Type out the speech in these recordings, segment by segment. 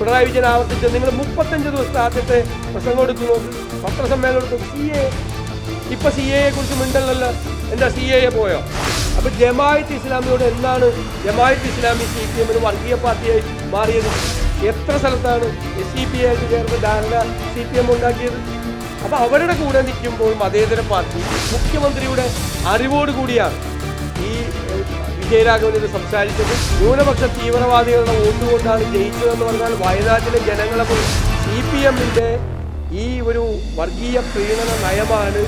പിണറായി വിജയൻ ആവർത്തിച്ച് നിങ്ങൾ മുപ്പത്തഞ്ച് ദിവസത്തെ ആദ്യത്തെ പ്രസംഗം എടുക്കുന്നു. പത്രസമ്മേളനം എടുക്കുന്നു സി എ ഇപ്പൊ സി എയെ കുറിച്ച് മിണ്ടല്ലോ എന്താ സി എ പോയോ? അപ്പൊ ജമായത്ത് ഇസ്ലാമിയോട് എന്താണ് ജമായത്ത് ഇസ്ലാമി സി പി എമ്മിന് വർഗീയ പാർട്ടിയായി മാറിയത്? എത്ര സ്ഥലത്താണ് എസ് സി പി ആയിട്ട് ചേർന്ന് ധാരണ സി പി എം ഉണ്ടാക്കിയത്? അപ്പൊ അവരുടെ കൂടെ നിൽക്കുമ്പോൾ മതേതര പാർട്ടി മുഖ്യമന്ത്രിയുടെ അറിവോട് കൂടിയാണ്. ഈ ഏഹ്, വിജയരാഘവൻ സംസാരിച്ചത്. ന്യൂനപക്ഷ തീവ്രവാദികളുടെ വോട്ട് കൊണ്ടാണ് ജയിച്ചതെന്ന് പറഞ്ഞാൽ വയനാട്ടിലെ ജനങ്ങളെ സി പി എമ്മിന്റെ ഈ ഒരു വർഗീയ പ്രീണന നയമാണ്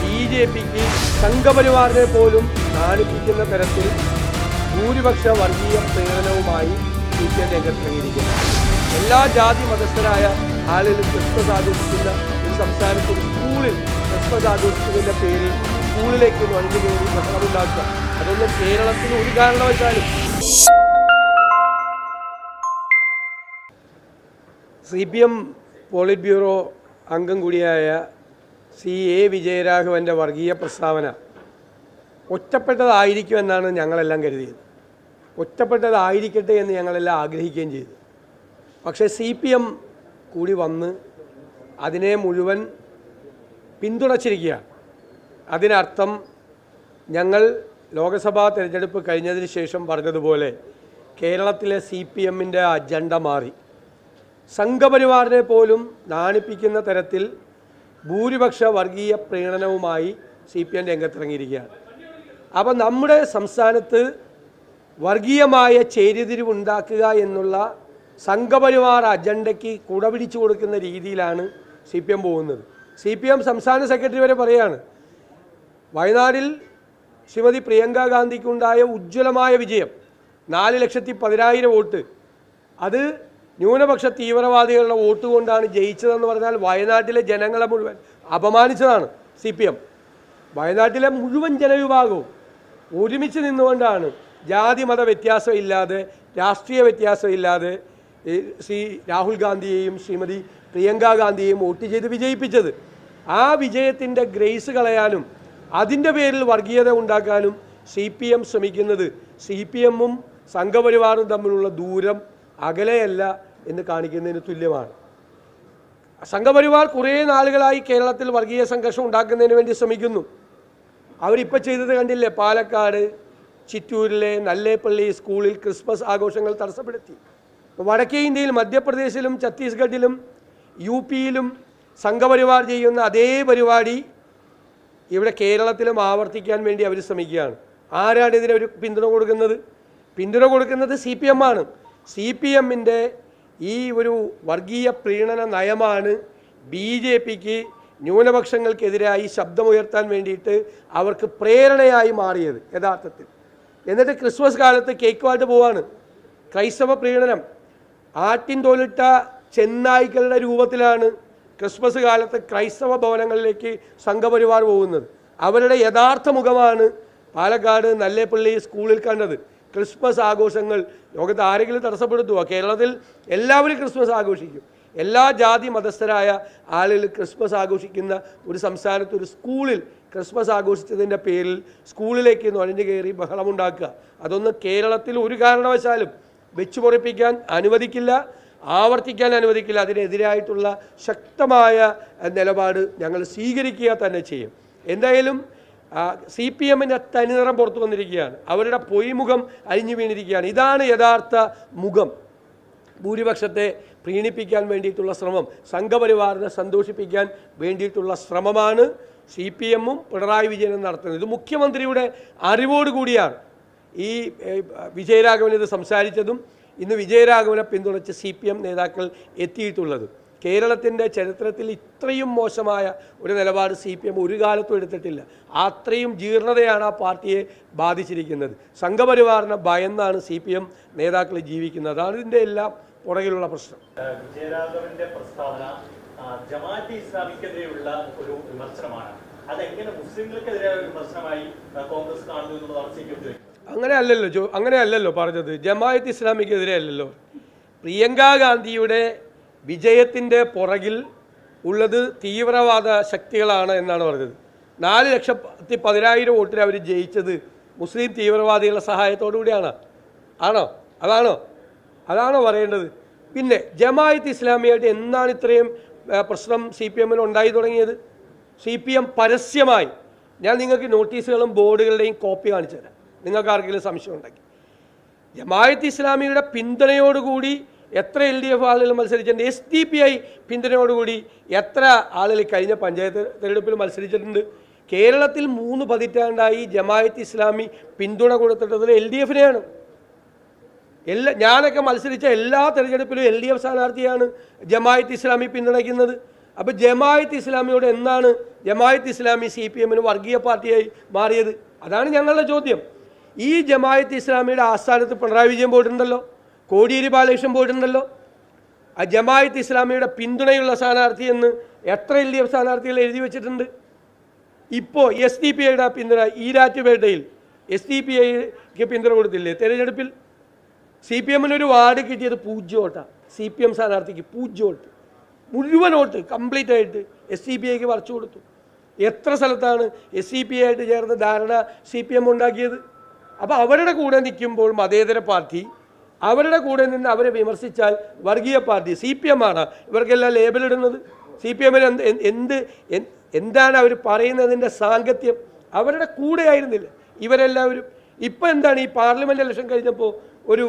ബി ജെ പിക്ക് സംഘപരിവാറിനെ പോലും നാണിപ്പിക്കുന്ന തരത്തിൽ ഭൂരിപക്ഷ വർഗീയ പ്രീണനവുമായി സി പി എം രംഗത്തിറങ്ങിയിരിക്കുന്നത് എല്ലാ ജാതി മതസ്ഥരായ ആളിലും ക്രിസ്മസ് ആഘോഷിക്കുന്ന ഒരു സംസ്ഥാനത്തിൽ സ്കൂളിൽ ക്രിസ്മസ് ആഘോഷിക്കുന്നതിന്റെ പേരിൽ സ്കൂളിലേക്ക് വണ്ടി കയറി ബഹളമുണ്ടാക്കുക അതൊന്നും കേരളത്തിന് ഒരു കാരണവശാലും. C P M Polit Bureau അംഗം കൂടിയായ സി എ വിജയരാഘവന്റെ വർഗീയ പ്രസ്താവന ഒറ്റപ്പെട്ടതായിരിക്കുമെന്നാണ് ഞങ്ങളെല്ലാം കരുതിയത്. ഒറ്റപ്പെട്ടതായിരിക്കട്ടെ എന്ന് ഞങ്ങളെല്ലാം ആഗ്രഹിക്കുകയും ചെയ്തു. പക്ഷേ സി പി എം കൂടി വന്ന് അതിനെ മുഴുവൻ പിന്തുണച്ചിരിക്കുകയാണ്. അതിനർത്ഥം ഞങ്ങൾ ലോക്സഭാ തിരഞ്ഞെടുപ്പ് കഴിഞ്ഞതിന് ശേഷം പറഞ്ഞതുപോലെ കേരളത്തിലെ സി പി എമ്മിന്റെ അജണ്ട മാറി. സംഘപരിവാറിനെ പോലും നാണിപ്പിക്കുന്ന തരത്തിൽ ഭൂരിപക്ഷ വർഗീയ പ്രീണനവുമായി സി പി എം രംഗത്തിറങ്ങിയിരിക്കുകയാണ്. അപ്പം നമ്മുടെ സംസ്ഥാനത്ത് വർഗീയമായ ചേരിതിരിവുണ്ടാക്കുക എന്നുള്ള സംഘപരിവാർ അജണ്ടയ്ക്ക് കുടപിടിച്ചു കൊടുക്കുന്ന രീതിയിലാണ് സി പി എം പോകുന്നത്. സി പി എം സംസ്ഥാന സെക്രട്ടറി വരെ പറയാണ് വയനാടിൽ ശ്രീമതി പ്രിയങ്ക ഗാന്ധിക്കുണ്ടായ ഉജ്ജ്വലമായ വിജയം. നാല് ലക്ഷത്തി പതിനായിരം വോട്ട്. അത് ന്യൂനപക്ഷ തീവ്രവാദികളുടെ വോട്ട് കൊണ്ടാണ് ജയിച്ചതെന്ന് പറഞ്ഞാൽ വയനാട്ടിലെ ജനങ്ങളെ മുഴുവൻ അപമാനിച്ചതാണ് സി പി എം വയനാട്ടിലെ മുഴുവൻ ജനവിഭാഗവും ഒരുമിച്ച് നിന്നുകൊണ്ടാണ് ജാതി മത വ്യത്യാസമില്ലാതെ രാഷ്ട്രീയ വ്യത്യാസമില്ലാതെ ശ്രീ രാഹുൽ ഗാന്ധിയെയും ശ്രീമതി പ്രിയങ്ക ഗാന്ധിയെയും വോട്ട് ചെയ്ത് വിജയിപ്പിച്ചത്. ആ വിജയത്തിന്റെ ഗ്രേസ് കളയാനും അതിന്റെ പേരിൽ വർഗീയത ഉണ്ടാക്കാനും സി പി എം ശ്രമിക്കുന്നത് സി പി എമ്മും സംഘപരിവാറും തമ്മിലുള്ള ദൂരം അകലെയല്ല എന്ന് കാണിക്കുന്നതിന് തുല്യമാണ്. സംഘപരിവാർ കുറേ നാളുകളായി കേരളത്തിൽ വർഗീയ സംഘർഷം ഉണ്ടാക്കുന്നതിന് വേണ്ടി ശ്രമിക്കുന്നു. അവരിപ്പോൾ ചെയ്തത് കണ്ടില്ലേ? പാലക്കാട് ചിറ്റൂരിലെ നല്ലേപ്പള്ളി സ്കൂളിൽ ക്രിസ്മസ് ആഘോഷങ്ങൾ തടസ്സപ്പെടുത്തി. വടക്കേ ഇന്ത്യയിൽ മധ്യപ്രദേശിലും ഛത്തീസ്ഗഡിലും യു പിയിലും സംഘപരിവാർ ചെയ്യുന്ന അതേ പരിപാടി ഇവിടെ കേരളത്തിലും ആവർത്തിക്കാൻ വേണ്ടി അവർ ശ്രമിക്കുകയാണ്. ആരാണ് ഇതിന് ഒരു പിന്തുണ കൊടുക്കുന്നത്? പിന്തുണ കൊടുക്കുന്നത് സി പി എം ആണ്. സി പി എമ്മിന്റെ ഈ ഒരു വർഗീയ പ്രീണന നയമാണ് ബി ജെ പിക്ക് ന്യൂനപക്ഷങ്ങൾക്കെതിരായി ശബ്ദമുയർത്താൻ വേണ്ടിയിട്ട് അവർക്ക് പ്രേരണയായി മാറിയത് യഥാർത്ഥത്തിൽ. എന്നിട്ട് ക്രിസ്മസ് കാലത്ത് കേക്ക് വാട്ട് പോവാണ്. ക്രൈസ്തവ പ്രീണനം. ആട്ടിൻ തോലിട്ട ചെന്നായ്ക്കളുടെ രൂപത്തിലാണ് ക്രിസ്മസ് കാലത്ത് ക്രൈസ്തവ ഭവനങ്ങളിലേക്ക് സംഘപരിവാർ പോകുന്നത്. അവരുടെ യഥാർത്ഥ മുഖമാണ് പാലക്കാട് നല്ലേപ്പള്ളി സ്കൂളിൽ കണ്ടത്. ക്രിസ്മസ് ആഘോഷങ്ങൾ ലോകത്ത് ആരെങ്കിലും തടസ്സപ്പെടുത്തുക കേരളത്തിൽ എല്ലാവരും ക്രിസ്മസ് ആഘോഷിക്കും. എല്ലാ ജാതി മതസ്ഥരായ ആളുകൾ ക്രിസ്മസ് ആഘോഷിക്കുന്ന ഒരു സംസ്ഥാനത്ത് ഒരു സ്കൂളിൽ ക്രിസ്മസ് ആഘോഷിച്ചതിന്റെ പേരിൽ സ്കൂളിലേക്ക് നുഴഞ്ഞു കയറി ബഹളമുണ്ടാക്കുക. അതൊന്നും കേരളത്തിൽ ഒരു കാരണവശാലും വെച്ചുപൊറിപ്പിക്കാൻ അനുവദിക്കില്ല. ആവർത്തിക്കാൻ അനുവദിക്കില്ല. അതിനെതിരായിട്ടുള്ള ശക്തമായ നിലപാട് ഞങ്ങൾ സ്വീകരിക്കുക തന്നെ ചെയ്യും. എന്തായാലും സി പി എമ്മിന്റെ തനിനിറം പുറത്തു വന്നിരിക്കുകയാണ്. അവരുടെ പൊയ്മുഖം അഴിഞ്ഞു വീണിരിക്കുകയാണ്. ഇതാണ് യഥാർത്ഥ മുഖം. ഭൂരിപക്ഷത്തെ പ്രീണിപ്പിക്കാൻ വേണ്ടിയിട്ടുള്ള ശ്രമം സംഘപരിവാറിനെ സന്തോഷിപ്പിക്കാൻ വേണ്ടിയിട്ടുള്ള ശ്രമമാണ് സി പി എമ്മും പിണറായി വിജയനും നടത്തുന്നത്. ഇത് മുഖ്യമന്ത്രിയുടെ അറിവോടുകൂടിയാണ്. ഈ വിജയരാഘവൻ ഇത് സംസാരിച്ചതും ഇന്ന് വിജയരാഘവനെ പിന്തുണച്ച് സി പി എം നേതാക്കൾ എത്തിയിട്ടുള്ളത്. കേരളത്തിന്റെ ചരിത്രത്തിൽ ഇത്രയും മോശമായ ഒരു നിലപാട് സി പി എം ഒരു കാലത്തും എടുത്തിട്ടില്ല. അത്രയും ജീർണതയാണ് ആ പാർട്ടിയെ ബാധിച്ചിരിക്കുന്നത്. സംഘപരിവാറിനെ ഭയന്നാണ് സി പി എം നേതാക്കൾ ജീവിക്കുന്നത്. അതാണ് ഇതിന്റെ എല്ലാം പുറകിലുള്ള പ്രശ്നം. വിജയരാഘവന്റെ പ്രസ്താവന ജമാഅത്തെ ഇസ്ലാമിക്കെതിരെയുള്ള ഒരു വിമർശനമാണ്. അതെങ്ങനെ മുസ്ലിങ്ങൾക്കെതിരെ വിമർശനമായി കോൺഗ്രസ് കാണുന്നു എന്നുള്ളത് അങ്ങനെ അല്ലല്ലോ ജോ അങ്ങനെ അല്ലല്ലോ പറഞ്ഞത്. ജമായത്ത് ഇസ്ലാമിക്കെതിരെ അല്ലല്ലോ പ്രിയങ്ക ഗാന്ധിയുടെ വിജയത്തിന്റെ പുറകിൽ ഉള്ളത് തീവ്രവാദ ശക്തികളാണ് എന്നാണ് പറഞ്ഞത്. നാല് ലക്ഷത്തി പതിനായിരം വോട്ടിന് അവർ ജയിച്ചത് മുസ്ലിം തീവ്രവാദികളുടെ സഹായത്തോടു കൂടിയാണ്. ആണോ? അതാണോ? അതാണോ പറയേണ്ടത്? പിന്നെ ജമായത്ത് ഇസ്ലാമിയായിട്ട് എന്താണ് ഇത്രയും പ്രശ്നം സി പി എമ്മിൽ ഉണ്ടായി തുടങ്ങിയത്? സി പി എം പരസ്യമായി. ഞാൻ നിങ്ങൾക്ക് നോട്ടീസുകളും ബോർഡുകളുടെയും കോപ്പി കാണിച്ചു തരാം നിങ്ങൾക്ക് ആർക്കെങ്കിലും സംശയം ഉണ്ടെങ്കിൽ. ജമായത്ത് ഇസ്ലാമിയുടെ പിന്തുണയോടുകൂടി എത്ര എൽ ഡി എഫ് ആളുകൾ മത്സരിച്ചിട്ടുണ്ട് എസ് ഡി പി ഐ പിന്തുണയോടുകൂടി എത്ര ആളുകൾ കഴിഞ്ഞ പഞ്ചായത്ത് തെരഞ്ഞെടുപ്പിൽ മത്സരിച്ചിട്ടുണ്ട്. കേരളത്തിൽ മൂന്ന് പതിറ്റാണ്ടായി ജമായത്ത് ഇസ്ലാമി പിന്തുണ കൊടുത്തിട്ടുള്ളത് എൽ ഡി എഫിനെയാണ്. എല്ലാ ഞാനൊക്കെ മത്സരിച്ച എല്ലാ തെരഞ്ഞെടുപ്പിലും എൽ ഡി എഫ് സ്ഥാനാർത്ഥിയാണ് ജമായത്ത് ഇസ്ലാമി പിന്തുണയ്ക്കുന്നത്. അപ്പോൾ ജമായത്ത് ഇസ്ലാമിയോട് എന്നാണ് ജമായത്ത് ഇസ്ലാമി സി പി എമ്മിന് വർഗീയ പാർട്ടിയായി മാറിയത്? അതാണ് ഞങ്ങളുടെ ചോദ്യം. ഈ ജമായത്ത് ഇസ്ലാമിയുടെ ആസ്ഥാനത്ത് പിണറായി വിജയൻ പോയിട്ടുണ്ടല്ലോ കോടിയേരി ബാലകൃഷ്ണൻ പോയിട്ടുണ്ടല്ലോ. ആ ജമായത്ത് ഇസ്ലാമിയുടെ പിന്തുണയുള്ള സ്ഥാനാർത്ഥി എന്ന് എത്ര എൽ ഡി എഫ് സ്ഥാനാർത്ഥികൾ എഴുതി വെച്ചിട്ടുണ്ട്. ഇപ്പോൾ എസ് ഡി പി ഐയുടെ പിന്തുണ ഈരാറ്റുപേട്ടയിൽ എസ് ഡി പി ഐക്ക് പിന്തുണ കൊടുത്തില്ലേ? തെരഞ്ഞെടുപ്പിൽ സി പി എമ്മിന് ഒരു വാർഡ് കിട്ടിയത് പൂജ്യം വോട്ടാണ് സി പി എം സ്ഥാനാർത്ഥിക്ക് പൂജ്യം വോട്ട്. മുഴുവൻ വോട്ട് കംപ്ലീറ്റ് ആയിട്ട് എസ് സി പി ഐക്ക് വരച്ചു കൊടുത്തു. എത്ര സ്ഥലത്താണ് എസ് സി പി ഐ ആയിട്ട് ചേർന്ന് ധാരണ സി പി എം ഉണ്ടാക്കിയത്? അപ്പോൾ അവരുടെ കൂടെ നിൽക്കുമ്പോൾ മതേതര പാർട്ടി അവരുടെ കൂടെ നിന്ന് അവരെ വിമർശിച്ചാൽ വർഗീയ പാർട്ടി സി പി എം ആണ്. ഇവർക്കെല്ലാം ലേബലിടുന്നത് സി പി എമ്മിന് എന്ത് എന്ത് എന്ത് എന്താണ് അവർ പറയുന്നതിന്റെ സാങ്കത്യം? അവരുടെ കൂടെ ആയിരുന്നില്ല ഇവരെല്ലാവരും. ഇപ്പം എന്താണ് ഈ പാർലമെന്റ് ഇലക്ഷൻ കഴിഞ്ഞപ്പോൾ ഒരു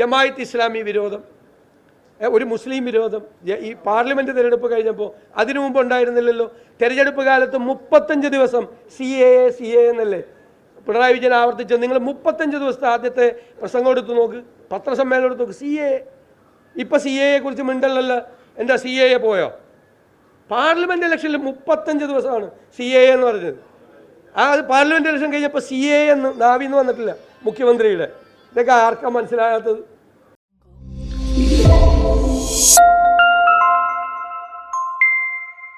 ജമായത്ത് ഇസ്ലാമി വിരോധം ഒരു മുസ്ലിം വിരോധം ഈ പാർലമെന്റ് തിരഞ്ഞെടുപ്പ് കഴിഞ്ഞപ്പോൾ അതിനു മുമ്പ് ഉണ്ടായിരുന്നില്ലല്ലോ. തെരഞ്ഞെടുപ്പ് കാലത്ത് മുപ്പത്തഞ്ച് ദിവസം C A A C A എന്നല്ലേ? പിണറായി വിജയൻ ആവർത്തിച്ച് നിങ്ങൾ മുപ്പത്തഞ്ച് ദിവസത്തെ ആദ്യത്തെ പ്രസംഗം എടുത്ത് നോക്ക് പത്രസമ്മേളനം എടുത്ത് നോക്ക്. സി എ ഇപ്പം സി എയെ കുറിച്ച് മിണ്ടല്ലല്ല. എന്താ സി എ പോയോ? പാർലമെന്റ് ഇലക്ഷനിൽ മുപ്പത്തഞ്ച് ദിവസമാണ് സി എ എന്ന് പറഞ്ഞത്. ആ അത് പാർലമെന്റ് ഇലക്ഷൻ കഴിഞ്ഞപ്പോൾ സി എ എന്ന് നാവിന്ന് വന്നിട്ടില്ല മുഖ്യമന്ത്രിയുടെ. ഇതൊക്കെ ആർക്കാ മനസ്സിലാകാത്തത്?